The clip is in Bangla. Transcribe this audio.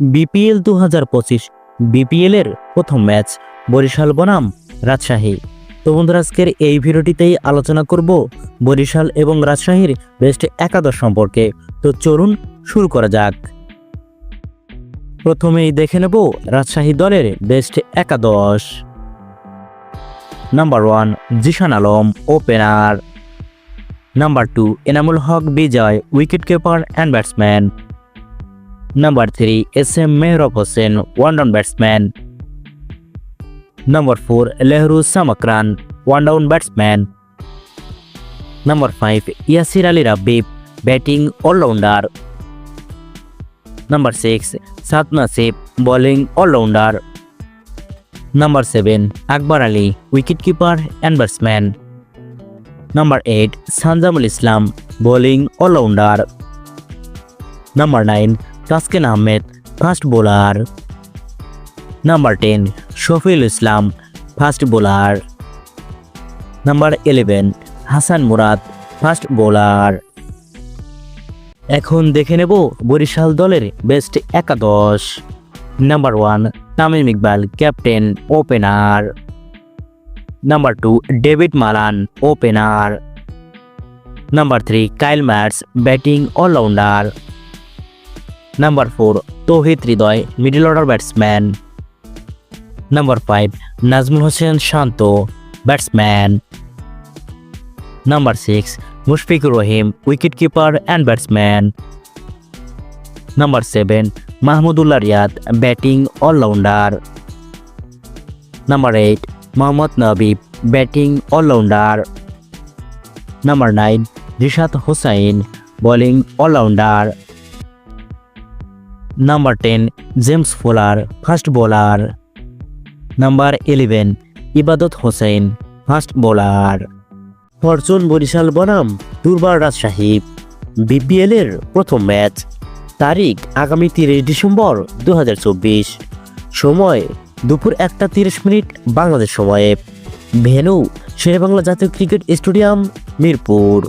বিপিএল দু হাজার পঁচিশ বিপিএল এর প্রথম ম্যাচ, বরিশাল বনাম, রাজশাহী। তো বন্ধুরা, আজকের এই ভিডিওটিতেই আলোচনা করব বরিশাল এবং রাজশাহীর বেস্ট একাদশ সম্পর্কে। তো চলুন শুরু করা যাক। প্রথমেই দেখে নেব রাজশাহী দলের বেস্ট একাদশ। Number one, Zishan Alam, opener. Number two, Enamul Haque, Bijoy wicket keeper and batsman number three S M Mehrab Hossain one down batsman number four লেহরু সামাকরান one down batsman number five Yasir Ali Rabbi batting allrounder number six সাত Nasib bowling allrounder number seven Akbar Ali wicket keeper and batsman number eight Sanjamul Islam bowling allrounder number nine Taskin Ahmed, fast bowler. Number ten, Shafiul Islam, fast bowler. Number eleven, Hasan Murad, fast bowler. এখন দেখে নেব বরিশাল দলের বেস্ট একাদশ। Number one, Tamim Iqbal, captain, opener. Number two, David Malan, opener. Number three, Kyle mats, batting allrounder. Number four Towhid Hridoy middle order batsman number five Najmul Hossain Shanto batsman number six Mushfiqur Rahim wicket keeper and batsman number seven Mahmudullah Riyad batting allrounder number eight Mohammad Nabi batting allrounder number nine Rishad Hossain bowling allrounder number ten James Fuller fast bowler number eleven Ebadot Hossain fast bowler Fortune Barishal বনাম, দুর্বার রাজশাহী। বিপিএল এর প্রথম ম্যাচ, তারিখ আগামী তিরিশ ডিসেম্বর দু হাজার চব্বিশ। সময়, দুপুর একটা তিরিশ মিনিট বাংলাদেশ সময়ে। ভেনু শেরেবাংলা জাতীয় ক্রিকেট স্টেডিয়াম, মিরপুর।